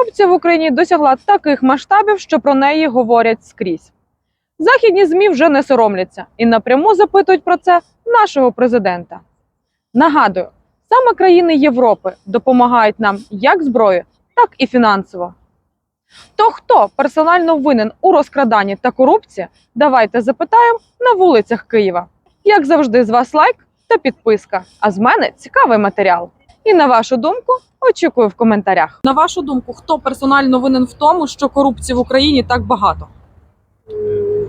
Корупція в Україні досягла таких масштабів, що про неї говорять скрізь. Західні ЗМІ вже не соромляться і напряму запитують про це нашого президента. Нагадую, саме країни Європи допомагають нам як зброєю, так і фінансово. То хто персонально винен у розкраданні та корупції? Давайте запитаємо на вулицях Києва. Як завжди, з вас лайк та підписка. А з мене цікавий матеріал. І на вашу думку очікую в коментарях. На вашу думку, хто персонально винен в тому, що корупції в Україні так багато?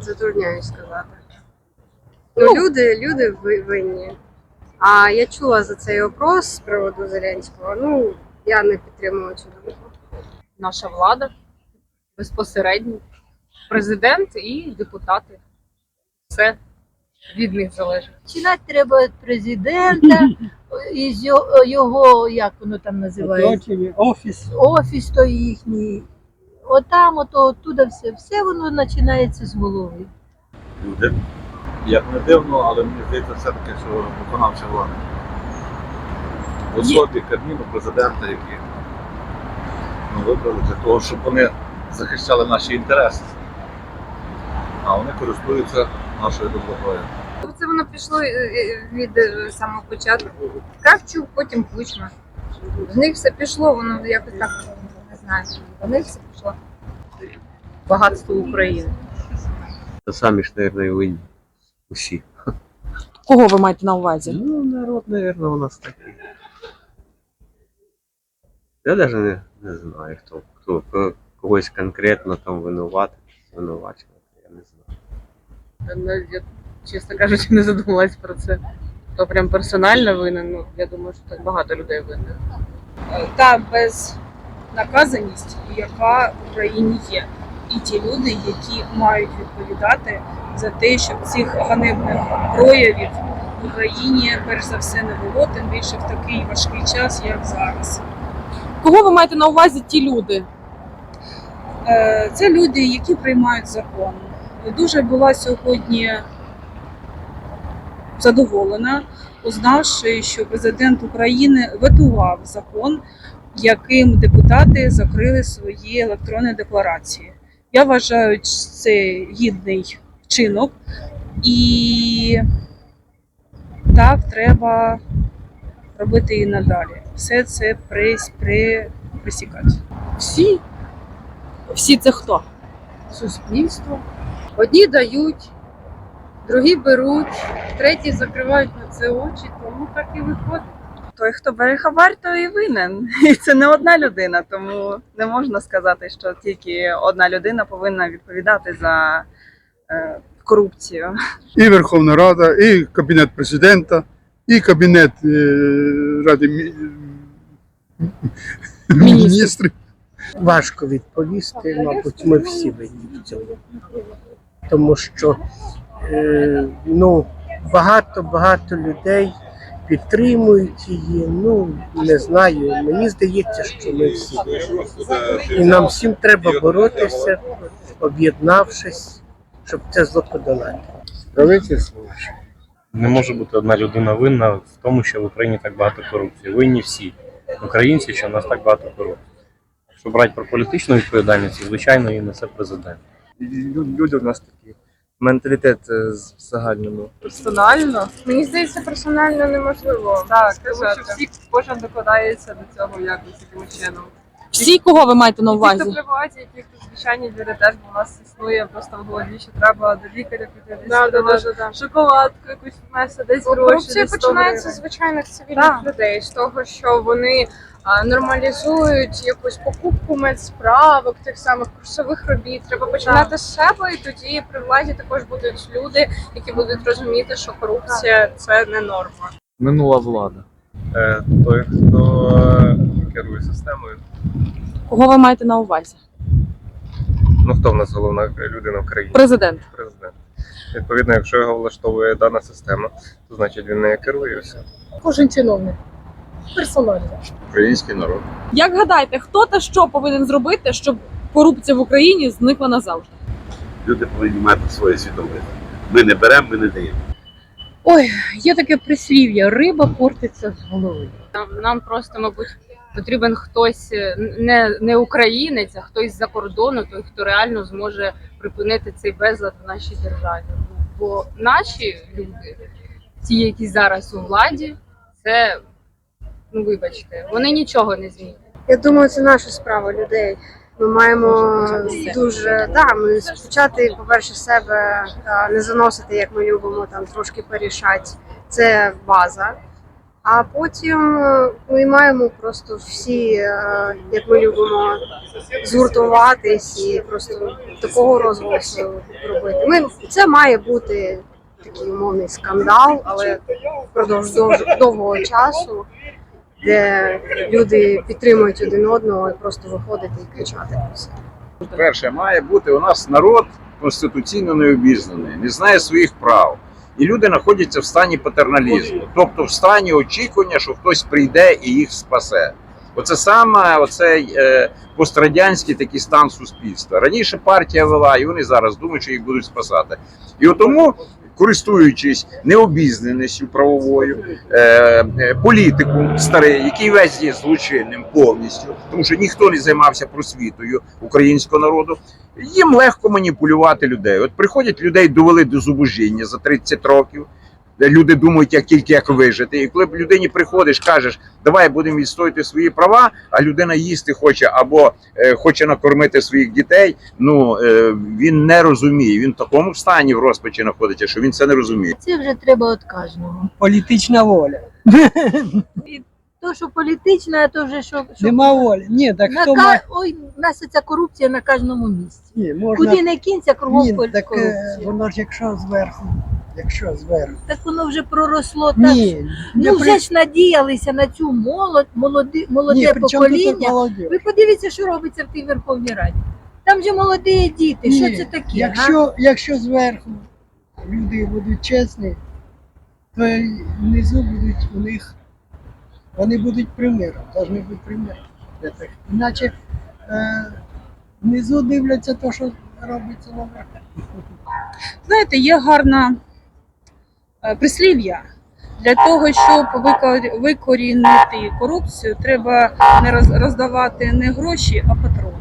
Затрудняюсь сказати. Ну. Ну, люди, люди винні. А я чула за цей опрос з приводу Зеленського. Ну, я не підтримую цю думку. наша влада безпосередньо, президент і депутати. Все від них залежить. Починати треба від президента, із його, його, як воно там називається, офіс. офіс той їхній. Отам, ото, оттуда все. Все воно починається з голови. люди. Як не дивно, але мені здається все-таки, що виконавча влада. В особі Кабміну, президента, які ну, вибрали для того, щоб вони захищали наші інтереси. А вони користуються нашою добротою. Це воно пішло е, від е, самого початку. Кравчук, потім Кучма. З них все пішло, воно якось так не знаю. З них все пішло. Багатство України. Та самі ж, мабуть, і винні. Усі. Кого ви маєте на увазі? Ну, народ, мабуть, у нас такий. Я навіть не, не знаю, хто, хто когось конкретно там винуватий, звинувачувати, я не знаю. Чесно кажучи, не задумалась про це. Хто прям персонально винен, ну я думаю, що так багато людей винен. та безнаказаність, яка в Україні є, і ті люди, які мають відповідати за те, щоб цих ганебних проявів в Україні перш за все не було, тим більше в такий важкий час, як зараз. Кого ви маєте на увазі ті люди? Е, Це люди, які приймають закон. Дуже була сьогодні задоволена, узнавши, що президент України ветував закон, яким депутати закрили свої електронні декларації. Я вважаю, це гідний вчинок, і так треба робити і надалі. Все це прис- присікати. Всі? Всі це хто? Суспільство. Одні дають, другі беруть, треті закривають на це очі, тому так і виходить. той, хто бере хабар, той і винен. І це не одна людина, тому не можна сказати, що тільки одна людина повинна відповідати за е, корупцію. І Верховна Рада, і Кабінет президента, і Кабінет е, Ради мі- міністрів. Важко відповісти, мабуть, ми всі винні в цьому. Тому що ну, багато-багато людей підтримують її. Ну, не знаю. Мені здається, що ми всі. І нам всім треба боротися, об'єднавшись, щоб це зло подолати. Правительство не може бути одна людина винна в тому, що в Україні так багато корупції. Винні всі українці, що в нас так багато корупції. Якщо брати про політичну відповідальність, звичайно, її несе президент. Люди в нас такі. Менталітет е, з- в загальному. Персонально? Мені здається, персонально неможливо. Так, тому що всі кожен докладається до цього якось якимось чином. Всі, кого ви маєте на Ті, увазі? хто при владі, які хто звичайні люди теж бо у нас існує просто в голові, що треба до лікаря піти десь Да, да, да, да. шоколадку якусь внести, десь гроші. Корупція десь 100 починається з гривень. звичайних цивільних Так. людей, з того, що вони а, нормалізують якусь покупку медсправок, тих самих курсових робіт. Треба починати з себе, і тоді при владі також будуть люди, які будуть розуміти, що корупція це не норма. Минула влада. Е, той, хто керує системою, Кого ви маєте на увазі? ну хто в нас головна людина в країні? Президент. Президент. Відповідно, якщо його влаштовує дана система, то значить він не керує все. Кожен чиновник. Персонально. Український народ. Як гадаєте, хто та що повинен зробити, щоб корупція в Україні зникла назавжди? Люди повинні мати своє свідомість. Ми не беремо, ми не даємо. Ой, є таке прислів'я: риба портиться з голови. Нам, нам просто, мабуть, Потрібен хтось е, не, не українець, а хтось з-за кордону, той, хто реально зможе припинити цей безлад в нашій державі. Бо наші люди, ті, які зараз у владі, це ну вибачте, вони нічого не змінять. Я думаю, це наша справа людей. Ми маємо дуже да, ми спочати, по-перше, себе а, не заносити, як ми любимо, там трошки порішати. Це база. А потім е, ми маємо просто всі, е, як ми любимо, згуртуватись і просто такого розголосу робити. Ми це має бути такий умовний скандал, але впродовж довгого часу де люди підтримують один одного і просто виходити і кричати. Перше, має бути у нас народ конституційно необізнаний, не знає своїх прав. І люди знаходяться в стані патерналізму, тобто в стані очікування, що хтось прийде і їх спасе. Оце саме оцей е, пострадянський такий стан суспільства. Раніше партія вела, і вони зараз думають, що їх будуть спасати. І тому, користуючись необізнаністю правовою, е, політику старий, який весь є злочинним повністю, тому що ніхто не займався просвітою українського народу. Їм легко маніпулювати людей. От приходять людей, довели до зубожіння за 30 років. Де Люди думають, як тільки як вижити. І коли б людині приходиш, кажеш, давай будемо відстоювати свої права, а людина їсти хоче або е, хоче накормити своїх дітей. Ну е, він не розуміє. Він в такому стані в розпачі знаходиться, що він це не розуміє. Це вже треба від кожного. Політична воля. То, що політична, то вже що. що... Нема волі. Ні, так На хто ка... має. Ой, у нас ця корупція на кожному місці. Ні, можна. Куди не кінця, кругом Ні, кор- так е, корупція. воно ж якщо зверху. Якщо зверху. Так воно вже проросло так. Ні, Ну вже ж надіялися на цю молодь, молоді, молоде ні, при чому тут покоління. Ви подивіться, що робиться в тій Верховній Раді. Там же молоді діти. Ні, Що це таке? га? Якщо, якщо зверху люди будуть чесні, то й внизу будуть у них, вони будуть приміром, повинні бути приміром. для тих. Іначе е, внизу дивляться те, що робиться наверху. Знаєте, є гарна прислів'я. Для того, щоб викорінити корупцію, треба не роздавати не гроші, а патрони.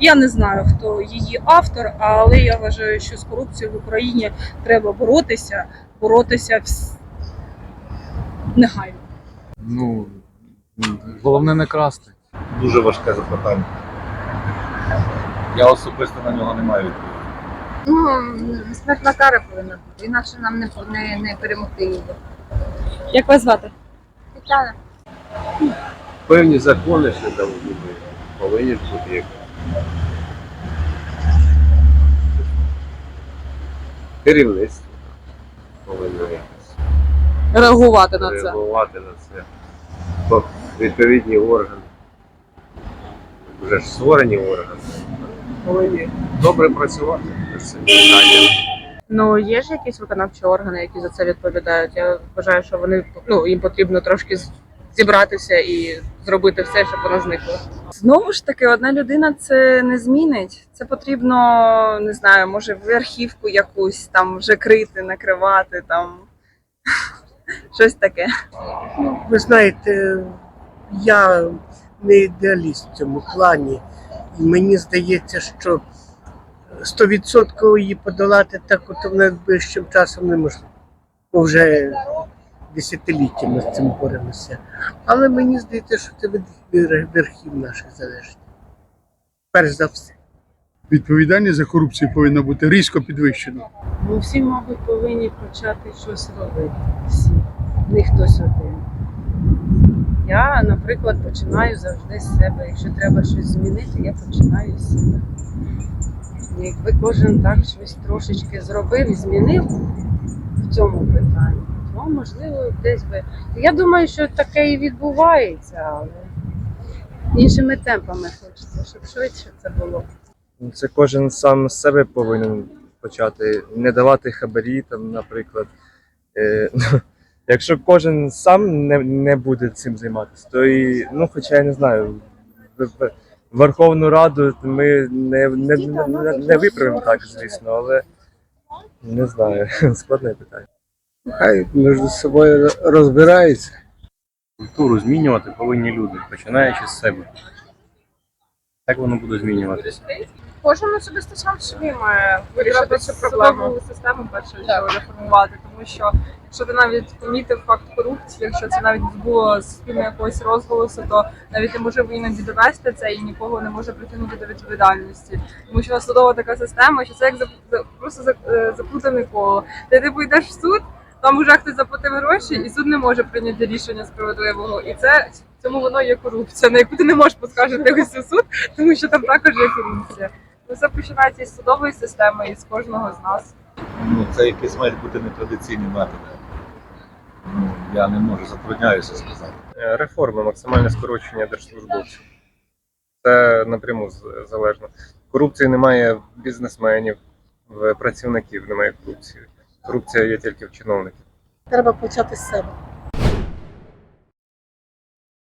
Я не знаю, хто її автор, але я вважаю, що з корупцією в Україні треба боротися, боротися вс- негайно. Ну, головне не красти. Дуже важке запитання. Я особисто на нього не маю відповіді. Ну смертна кара повинна бути, інакше нам не, не, не перемогти її. Як вас звати? Тетяна. Певні закони ще там повинні бути як. Керівництво повинно якось Реагувати на це. реагувати на це. Бо відповідні органи. Вже ж створені органи. Повинні добре працювати цим питанням. Ну є ж якісь виконавчі органи, які за це відповідають. Я вважаю, що вони ну їм потрібно трошки зібратися і зробити все, щоб воно зникло. Знову ж таки, одна людина це не змінить. Це потрібно, не знаю, може в архівку якусь там вже крити, накривати там. Щось таке. Ви знаєте, я не ідеаліст в цьому плані. І мені здається, що 100% її подолати так от в найближчим часом неможливо. Бо вже десятиліттями з цим боремося. Але мені здається, що це від верхів наших залежить. Перш за все. Відповідальність за корупцію повинна бути різко підвищена. Ну, всі, мабуть, повинні почати щось робити. Всі. Не хтось один. Я, наприклад, починаю завжди з себе. Якщо треба щось змінити, я починаю з себе. Якби кожен так щось трошечки зробив і змінив в цьому питанні, то можливо десь би. Я думаю, що таке і відбувається, але іншими темпами хочеться, щоб швидше це було. Ну, Це кожен сам з себе повинен почати, не давати хабарі, там, наприклад. Е, якщо кожен сам не, не буде цим займатися, то і, ну, хоча я не знаю, Верховну Раду ми не, не, не, не виправимо так, звісно, але не знаю, складне питання. Хай між собою розбираються. Культуру змінювати повинні люди, починаючи з себе. Так воно буде змінюватися. Кожен особисто сам собі має вирішити цю проблему. Систему перше що реформувати, тому що якщо ти навіть помітив факт корупції, якщо це навіть було спільно якогось розголосу, то навіть неможливо іноді довести це і нікого не може притягнути до відповідальності. Тому що у судова така система, що це як за- просто за- е, заплутане коло. Ти типу йдеш в суд, там уже хтось заплатив гроші, і суд не може прийняти рішення справедливого. І це в цьому воно є корупція, на яку ти не можеш поскаржити ось у суд, тому що там також є корупція. Ну, Це починається із судової системи, і з кожного з нас. Ну, це якісь мають бути нетрадиційні методи. Ну, я не можу, затрудняюся сказати. Е, Реформи, максимальне скорочення держслужбовців. Це напряму з- залежно. Корупції немає в бізнесменів, в працівників немає корупції. Корупція є тільки в чиновників. Треба почати з себе.